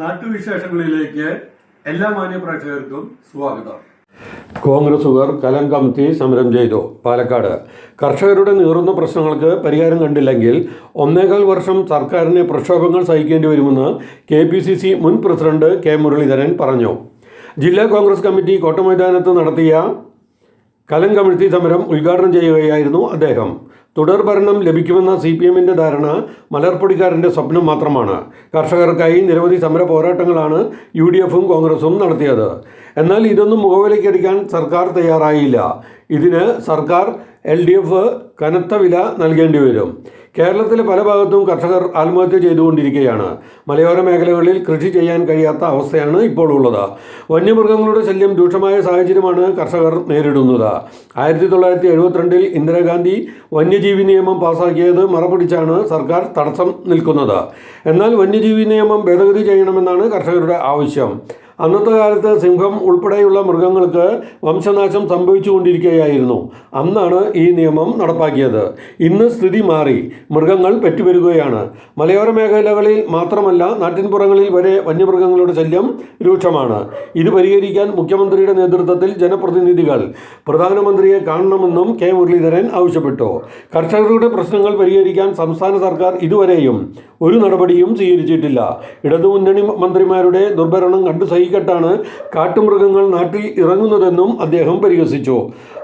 നാട്ടുവിശേഷങ്ങളിലേക്ക് എല്ലാ മാന്യപ്രേക്ഷകർക്കും സ്വാഗതം. കോൺഗ്രസുകാർ കലം കമത്തി സമരം ചെയ്തു പാലക്കാട്. കർഷകരുടെ നീറുന്ന പ്രശ്നങ്ങൾക്ക് പരിഹാരം കണ്ടില്ലെങ്കിൽ ഒന്നേകാൽ വർഷം സർക്കാരിന് പ്രക്ഷോഭങ്ങൾ സഹിക്കേണ്ടി വരുമെന്ന് കെ പി സി സി മുൻ പ്രസിഡന്റ് കെ മുരളീധരൻ പറഞ്ഞു. ജില്ലാ കോൺഗ്രസ് കമ്മിറ്റി കോട്ടമൈതാനത്ത് നടത്തിയ കലം കമിഴ്ത്തി സമരം ഉദ്ഘാടനം ചെയ്യുകയായിരുന്നു അദ്ദേഹം. തുടർ ഭരണം ലഭിക്കുമെന്ന സി പി എമ്മിന്റെ ധാരണ മലർപ്പൊടിക്കാരന്റെ സ്വപ്നം മാത്രമാണ്. കർഷകർക്കായി നിരവധി സമര പോരാട്ടങ്ങളാണ് യു ഡി എഫും കോൺഗ്രസും നടത്തിയത്. എന്നാൽ ഇതൊന്നും മുഖവിലയ്ക്കടിക്കാൻ സർക്കാർ തയ്യാറായില്ല. ഇതിന് സർക്കാർ എൽ ഡി എഫ് കനത്ത വില നൽകേണ്ടി വരും. കേരളത്തിലെ പല ഭാഗത്തും കർഷകർ ആത്മഹത്യ ചെയ്തുകൊണ്ടിരിക്കുകയാണ്. മലയോര മേഖലകളിൽ കൃഷി ചെയ്യാൻ കഴിയാത്ത അവസ്ഥയാണ് ഇപ്പോൾ ഉള്ളത്. വന്യമൃഗങ്ങളുടെ ശല്യം രൂക്ഷമായ സാഹചര്യമാണ് കർഷകർ നേരിടുന്നത്. ആയിരത്തി തൊള്ളായിരത്തി എഴുപത്തിരണ്ടിൽ ഇന്ദിരാഗാന്ധി വന്യജീവി നിയമം പാസാക്കിയത് മറപിടിച്ചാണ് സർക്കാർ തടസ്സം നിൽക്കുന്നത്. എന്നാൽ വന്യജീവി നിയമം ഭേദഗതി ചെയ്യണമെന്നാണ് കർഷകരുടെ ആവശ്യം. അന്നത്തെ കാലത്ത് സിംഹം ഉൾപ്പെടെയുള്ള മൃഗങ്ങൾക്ക് വംശനാശം സംഭവിച്ചുകൊണ്ടിരിക്കുകയായിരുന്നു. അന്നാണ് ഈ നിയമം നടപ്പാക്കിയത്. ഇന്ന് സ്ഥിതി മാറി. മൃഗങ്ങൾ പെറ്റുവരുകയാണ് മലയോര മേഖലകളിൽ മാത്രമല്ല നാട്ടിൻപുറങ്ങളിൽ വരെ വന്യമൃഗങ്ങളുടെ ശല്യം രൂക്ഷമാണ്. ഇത് പരിഹരിക്കാൻ മുഖ്യമന്ത്രിയുടെ നേതൃത്വത്തിൽ ജനപ്രതിനിധികൾ പ്രധാനമന്ത്രിയെ കാണണമെന്നും കെ മുരളീധരൻ ആവശ്യപ്പെട്ടു. കർഷകരുടെ പ്രശ്നങ്ങൾ പരിഹരിക്കാൻ സംസ്ഥാന സർക്കാർ ഇതുവരെയും ഒരു നടപടിയും സ്വീകരിച്ചിട്ടില്ല. ഇടതുമുന്നണി മന്ത്രിമാരുടെ ദുർഭരണം കണ്ടു സഹിക്കട്ടാണ് കാട്ടുമൃഗങ്ങൾ നാട്ടിൽ ഇറങ്ങുന്നതെന്നും അദ്ദേഹം പരിഹസിച്ചു.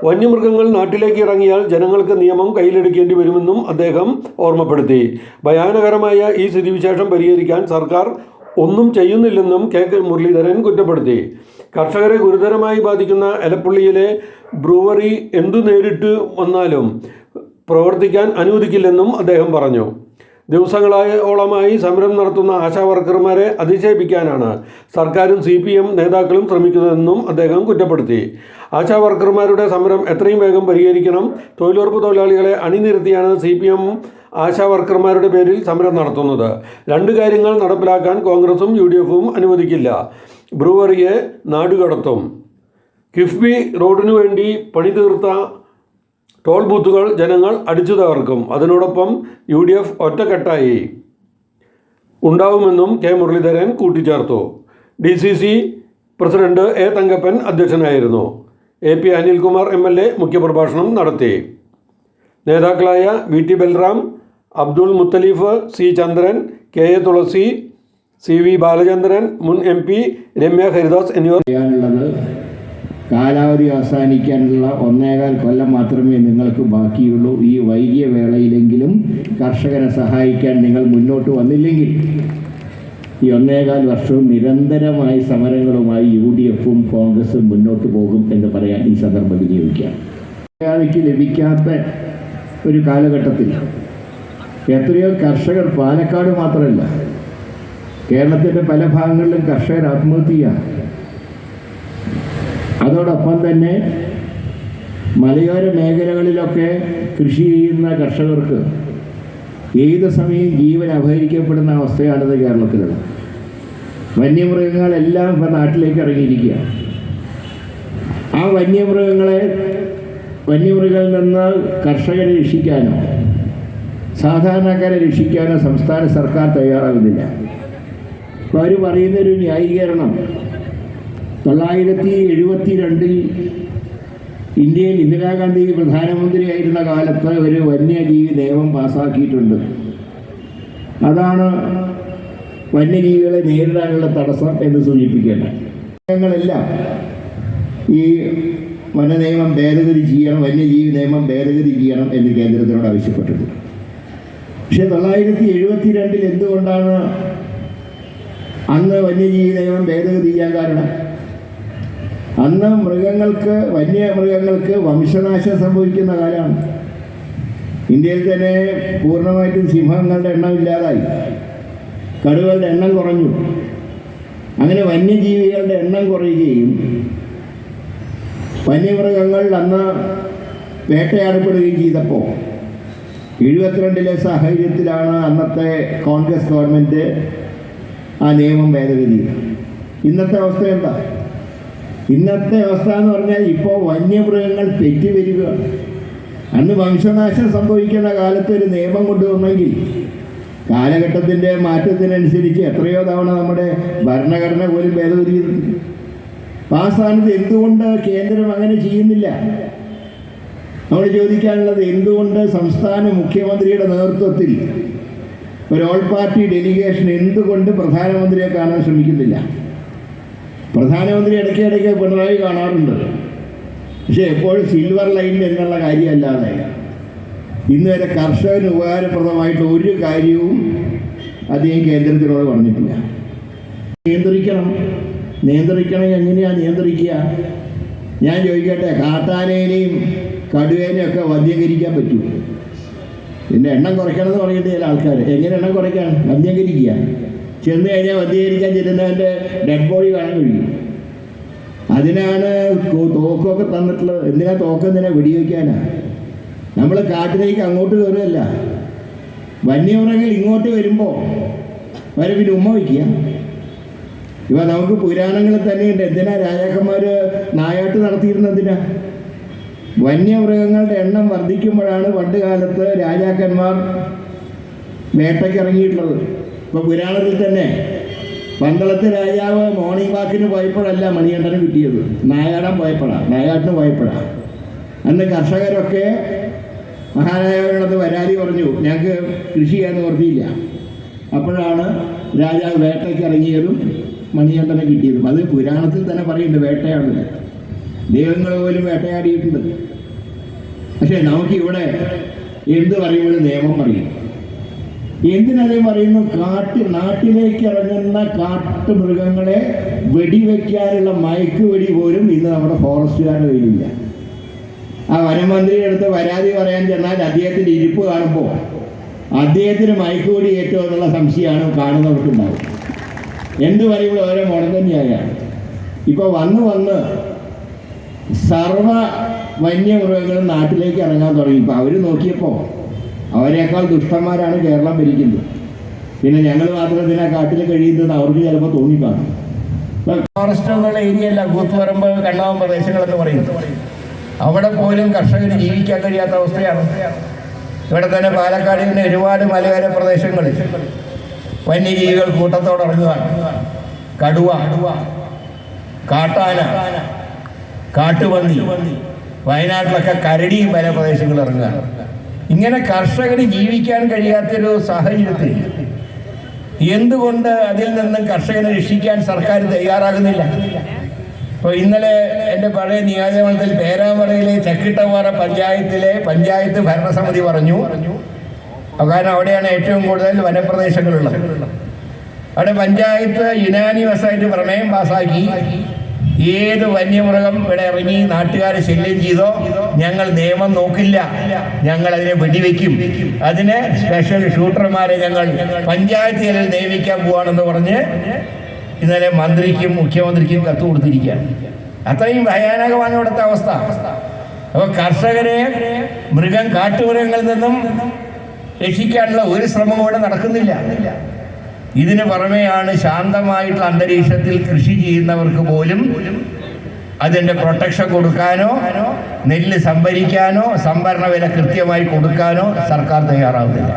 വന്യമൃഗങ്ങൾ നാട്ടിലേക്ക് ഇറങ്ങിയാൽ ജനങ്ങൾക്ക് നിയമം കയ്യിലെടുക്കേണ്ടി വരുമെന്നും അദ്ദേഹം ഓർമ്മപ്പെടുത്തി. ഭയാനകരമായ ഈ സ്ഥിതിവിശേഷം പരിഹരിക്കാൻ സർക്കാർ ഒന്നും ചെയ്യുന്നില്ലെന്നും കെ കെ മുരളീധരൻ കുറ്റപ്പെടുത്തി. കർഷകരെ ഗുരുതരമായി ബാധിക്കുന്ന എലപ്പുള്ളിയിലെ ബ്രൂവറി എന്തു നേരിട്ട് വന്നാലും പ്രവർത്തിക്കാൻ അനുവദിക്കില്ലെന്നും അദ്ദേഹം പറഞ്ഞു. ദിവസങ്ങളോളമായി സമരം നടത്തുന്ന ആശാ വർക്കർമാരെ അധിക്ഷേപിക്കാനാണ് സർക്കാരും സി പി എം നേതാക്കളും ശ്രമിക്കുന്നതെന്നും അദ്ദേഹം കുറ്റപ്പെടുത്തി. ആശാ വർക്കർമാരുടെ സമരം എത്രയും വേഗം പരിഹരിക്കണം. തൊഴിലുറപ്പ് തൊഴിലാളികളെ അണിനിരത്തിയാണ് സി പി എം ആശാ വർക്കർമാരുടെ പേരിൽ സമരം നടത്തുന്നത്. രണ്ട് കാര്യങ്ങൾ നടപ്പിലാക്കാൻ കോൺഗ്രസും യു ഡി എഫും അനുവദിക്കില്ല. ബ്രൂവറിയെ നാടുകടത്തും. കിഫ്ബി റോഡിനു വേണ്ടി പണി തീർത്ത ടോൾ ബൂത്തുകൾ ജനങ്ങൾ അടിച്ചു തകർക്കും. അതിനോടൊപ്പം യു ഡി എഫ് ഒറ്റക്കെട്ടായി. ഉണ്ടാവുമെന്നും കെ മുരളീധരൻ കൂട്ടിച്ചേർത്തു. D C C president A Thankappan അധ്യക്ഷനായിരുന്നു. A P Anilkumar M L A മുഖ്യപ്രഭാഷണം നടത്തി. നേതാക്കളായ V T Balram Abdul Muthaleef C Chandran K A Thulasi C V Balachandran മുൻ എം പി രമ്യ ഹരിദാസ് എന്നിവർ കാലാവധി അവസാനിക്കാനുള്ള ഒന്നേകാൽ കൊല്ലം മാത്രമേ നിങ്ങൾക്ക് ബാക്കിയുള്ളൂ. ഈ വൈകിയ വേളയിലെങ്കിലും കർഷകരെ സഹായിക്കാൻ നിങ്ങൾ മുന്നോട്ട് വന്നില്ലെങ്കിൽ ഈ ഒന്നേകാൽ വർഷവും നിരന്തരമായി സമരങ്ങളുമായി യു ഡി എഫും കോൺഗ്രസും മുന്നോട്ട് പോകും എന്ന് പറയാൻ ഈ സന്ദർഭം വിനിയോഗിക്കാം മലയാളിക്ക് ലഭിക്കാത്ത ഒരു കാലഘട്ടത്തിൽ എത്രയോ കർഷകർ പാലക്കാട് മാത്രമല്ല കേരളത്തിന്റെ പല ഭാഗങ്ങളിലും കർഷകർ ആത്മഹത്യയാണ് അതോടൊപ്പം തന്നെ മലയോര മേഖലകളിലൊക്കെ കൃഷി ചെയ്യുന്ന കർഷകർക്ക് ഏത് സമയം ജീവൻ അപഹരിക്കപ്പെടുന്ന അവസ്ഥയാണിത് കേരളത്തിലുള്ളത്. വന്യമൃഗങ്ങളെല്ലാം ഇപ്പം നാട്ടിലേക്ക് ഇറങ്ങിയിരിക്കുക ആ വന്യമൃഗങ്ങളെ വന്യമൃഗങ്ങളിൽ നിന്ന് കർഷകരെ രക്ഷിക്കാനോ സാധാരണക്കാരെ രക്ഷിക്കാനോ സംസ്ഥാന സർക്കാർ തയ്യാറാകുന്നില്ല. അപ്പോൾ അവർ പറയുന്നൊരു ന്യായീകരണം തൊള്ളായിരത്തി എഴുപത്തി രണ്ടിൽ ഇന്ത്യയിൽ ഇന്ദിരാഗാന്ധി പ്രധാനമന്ത്രിയായിരുന്ന കാലത്ത് ഒരു വന്യജീവി നിയമം പാസ്സാക്കിയിട്ടുണ്ട് അതാണ് വന്യജീവികളെ നേരിടാനുള്ള തടസ്സം എന്ന് സൂചിപ്പിക്കേണ്ടത്. ഞങ്ങളെല്ലാം ഈ വനനിയമം ഭേദഗതി ചെയ്യണം വന്യജീവി നിയമം ഭേദഗതി ചെയ്യണം എന്ന് കേന്ദ്രത്തിനോട് ആവശ്യപ്പെട്ടിട്ടുണ്ട്. പക്ഷെ തൊള്ളായിരത്തി എഴുപത്തി രണ്ടിൽ എന്തുകൊണ്ടാണ് അന്ന് വന്യജീവി നിയമം ഭേദഗതി ചെയ്യാൻ കാരണം? അന്ന് മൃഗങ്ങൾക്ക് വന്യ മൃഗങ്ങൾക്ക് വംശനാശം സംഭവിക്കുന്ന കാലമാണ്. ഇന്ത്യയിൽ തന്നെ പൂർണമായിട്ടും സിംഹങ്ങളുടെ എണ്ണം ഇല്ലാതായി. കടുവകളുടെ എണ്ണം കുറഞ്ഞു. അങ്ങനെ വന്യജീവികളുടെ എണ്ണം കുറയുകയും വന്യമൃഗങ്ങൾ അന്ന് വേട്ടയാടപ്പെടുകയും ചെയ്തപ്പോൾ എഴുപത്തിരണ്ടിലെ സാഹചര്യത്തിലാണ് അന്നത്തെ കോൺഗ്രസ് ഗവൺമെന്റ് ആ നിയമം ഭേദഗതി ഇന്നത്തെ അവസ്ഥ എന്താ? ഇന്നത്തെ അവസ്ഥ എന്ന് പറഞ്ഞാൽ ഇപ്പോൾ വന്യമൃഗങ്ങൾ പെറ്റി വരിക അന്ന് വംശനാശം സംഭവിക്കുന്ന കാലത്ത് ഒരു നിയമം കൊണ്ടുവന്നെങ്കിൽ കാലഘട്ടത്തിന്റെ മാറ്റത്തിനനുസരിച്ച് എത്രയോ തവണ നമ്മുടെ ഭരണഘടന പോലും ഭേദഗതി ആ സ്ഥാനത്ത് എന്തുകൊണ്ട് കേന്ദ്രം അങ്ങനെ ചെയ്യുന്നില്ല? നമ്മൾ ചോദിക്കാനുള്ളത് എന്തുകൊണ്ട് സംസ്ഥാന മുഖ്യമന്ത്രിയുടെ നേതൃത്വത്തിൽ ഒരു ഓൾ പാർട്ടി ഡെലിഗേഷൻ എന്തുകൊണ്ട് പ്രധാനമന്ത്രിയെ കാണാൻ ശ്രമിക്കുന്നില്ല? പ്രധാനമന്ത്രി ഇടയ്ക്കിടയ്ക്ക് പിണറായി കാണാറുണ്ട്. പക്ഷേ എപ്പോഴും സിൽവർ ലൈൻ എന്നുള്ള കാര്യമല്ലാതെ ഇന്ന് വരെ കർഷകന് ഉപകാരപ്രദമായിട്ട് ഒരു കാര്യവും അദ്ദേഹം കേന്ദ്രത്തിനോട് പറഞ്ഞിട്ടില്ല. നിയന്ത്രിക്കണം. നിയന്ത്രിക്കണം എങ്ങനെയാണ് നിയന്ത്രിക്കുക? ഞാൻ ചോദിക്കട്ടെ കാട്ടാനേനെയും കടുവേനെയും ഒക്കെ വന്ധ്യകരിക്കാൻ പറ്റൂ? പിന്നെ എണ്ണം കുറയ്ക്കണം എന്ന് പറഞ്ഞിട്ട് ചില ആൾക്കാർ എങ്ങനെ എണ്ണം കുറയ്ക്കാൻ? വന്ധ്യകരിക്കുക ചെന്ന് കഴിഞ്ഞാൽ വന്ധ്യകരിക്കാൻ ചെല്ലുന്നവന്റെ ഡെഡ് ബോഡി കാണാൻ കഴിയും. അതിനാണ് തോക്കൊക്കെ തന്നിട്ടുള്ളത്. എന്തിനാ തോക്ക് എന്തിനാ വെടിവെക്കാനാ? നമ്മൾ കാട്ടിലേക്ക് അങ്ങോട്ട് കയറുകയല്ല. വന്യമൃഗങ്ങൾ ഇങ്ങോട്ട് വരുമ്പോൾ വരെ പിന്നെ ഉമ്മ വയ്ക്കുക. ഇവ നമുക്ക് പുരാണങ്ങളിൽ തന്നെയുണ്ട്. എന്തിനാ രാജാക്കന്മാർ നായാട്ട് നടത്തിയിരുന്നതിനാ വന്യമൃഗങ്ങളുടെ എണ്ണം വർദ്ധിക്കുമ്പോഴാണ് പണ്ട് കാലത്ത് രാജാക്കന്മാർ വേട്ടയ്ക്ക് ഇപ്പോൾ പുരാണത്തിൽ തന്നെ പന്തളത്ത് രാജാവ് മോർണിംഗ് വാക്കിന് പോയപ്പോഴല്ല മണികണ്ഠന് കിട്ടിയത്. നായാടാൻ പോയപ്പോഴാണ് നായാട്ടിന് പോയപ്പോഴാണ് അന്ന് കർഷകരൊക്കെ മഹാരാജാവിനടുത്ത് പരാതി പറഞ്ഞു ഞങ്ങൾക്ക് കൃഷി ചെയ്യാൻ ഓർത്തിയില്ല അപ്പോഴാണ് രാജാവ് വേട്ടയ്ക്ക് ഇറങ്ങിയതും മണികണ്ഠനെ കിട്ടിയതും. അത് പുരാണത്തിൽ തന്നെ പറയുന്നുണ്ട് വേട്ടയാണ്. ദൈവങ്ങൾ പോലും വേട്ടയാടിയിട്ടുണ്ട്. പക്ഷേ നമുക്കിവിടെ എന്ത് പറയുമ്പോഴും നിയമം പറയും. എന്തിനതേ പറയുന്നു? കാട്ട് നാട്ടിലേക്ക് ഇറങ്ങുന്ന കാട്ടുമൃഗങ്ങളെ വെടിവെക്കാനുള്ള മയക്ക് വെടി പോലും ഇന്ന് നമ്മുടെ ഫോറസ്റ്റുകാരുടെ കയ്യിലില്ല. ആ വനമന്ത്രിയുടെ അടുത്ത് പരാതി പറയാൻ ചെന്നാൽ അദ്ദേഹത്തിന്റെ ഇരിപ്പ് കാണുമ്പോൾ അദ്ദേഹത്തിന് മയക്കുവെടി ഏറ്റവും എന്നുള്ള സംശയമാണ് കാണുന്നവർക്കുണ്ടാവും. എന്ത് പറയുമ്പോൾ ഓരോ മുടം തന്നെയായാണ് ഇപ്പോൾ വന്ന് വന്ന് സർവ വന്യമൃഗങ്ങളും നാട്ടിലേക്ക് ഇറങ്ങാൻ തുടങ്ങി. ഇപ്പോൾ അവർ നോക്കിയപ്പോൾ അവരെക്കാൾ ദുഷ്ടന്മാരാണ് കേരളം ഭരിക്കുന്നത്. പിന്നെ ഞങ്ങൾ മാത്രം ഇതിനെ കാട്ടിൽ കഴിയുന്നത് അവർക്ക് ചിലപ്പോൾ തോന്നിക്കാണും ഫോറസ്റ്റ് എന്നുള്ള ഏരിയ അല്ല കൂത്തുപറമ്പ് കണ്ണാവം പ്രദേശങ്ങളെന്ന് പറയുന്നത്. അവിടെ പോലും കർഷകർ ജീവിക്കാൻ കഴിയാത്ത അവസ്ഥയാണ്. ഇവിടെ തന്നെ പാലക്കാട് തന്നെ ഒരുപാട് മലയോര പ്രദേശങ്ങളിൽ വന്യജീവികൾ കൂട്ടത്തോടിറങ്ങുകയാണ് കടുവ കാട്ടാന കാട്ടുപന്നി വയനാട്ടിലൊക്കെ കരടിയും പല പ്രദേശങ്ങളിൽ ഇറങ്ങുകയാണ്. ഇങ്ങനെ കർഷകന് ജീവിക്കാൻ കഴിയാത്തൊരു സാഹചര്യത്തിൽ എന്തുകൊണ്ട് അതിൽ നിന്നും കർഷകനെ രക്ഷിക്കാൻ സർക്കാർ തയ്യാറാകുന്നില്ല? ഇപ്പോൾ ഇന്നലെ എന്റെ പഴയ നിയോജകമണ്ഡലത്തിൽ പേരാമറയിലെ ചക്കിട്ടപ്പാറ പഞ്ചായത്തിലെ പഞ്ചായത്ത് ഭരണസമിതി പറഞ്ഞു. കാരണം അവിടെയാണ് ഏറ്റവും കൂടുതൽ വനപ്രദേശങ്ങളുള്ളത്. അവിടെ പഞ്ചായത്ത് യുനാനിമസ് ആയിട്ട് പ്രമേയം പാസാക്കി ഏത് വന്യമൃഗം ഇവിടെ ഇറങ്ങി നാട്ടുകാരെ ശല്യം ചെയ്തോ ഞങ്ങൾ നിയമം നോക്കില്ല. ഞങ്ങൾ അതിനെ വെടിവെക്കും. അതിന് സ്പെഷ്യൽ ഷൂട്ടർമാരെ ഞങ്ങൾ പഞ്ചായത്ത് തലത്തിൽ നിയമിക്കാൻ പോവാണെന്ന് പറഞ്ഞ് ഇന്നലെ മന്ത്രിക്കും മുഖ്യമന്ത്രിക്കും കത്ത് കൊടുത്തിരിക്കുകയാണ്. അത്രയും ഭയാനകമാണ് ഇവിടുത്തെ അവസ്ഥ. അപ്പോൾ കർഷകരെ മൃഗം കാട്ടുമൃഗങ്ങളിൽ നിന്നും രക്ഷിക്കാനുള്ള ഒരു ശ്രമം ഇവിടെ നടക്കുന്നില്ല. ഇതിന് പുറമെയാണ് ശാന്തമായിട്ടുള്ള അന്തരീക്ഷത്തിൽ കൃഷി ചെയ്യുന്നവർക്ക് പോലും അതിന്റെ പ്രൊട്ടക്ഷൻ കൊടുക്കാനോ നെല്ല് സംഭരിക്കാനോ സംഭരണ വില കൃത്യമായി കൊടുക്കാനോ സർക്കാർ തയ്യാറാവുന്നില്ല.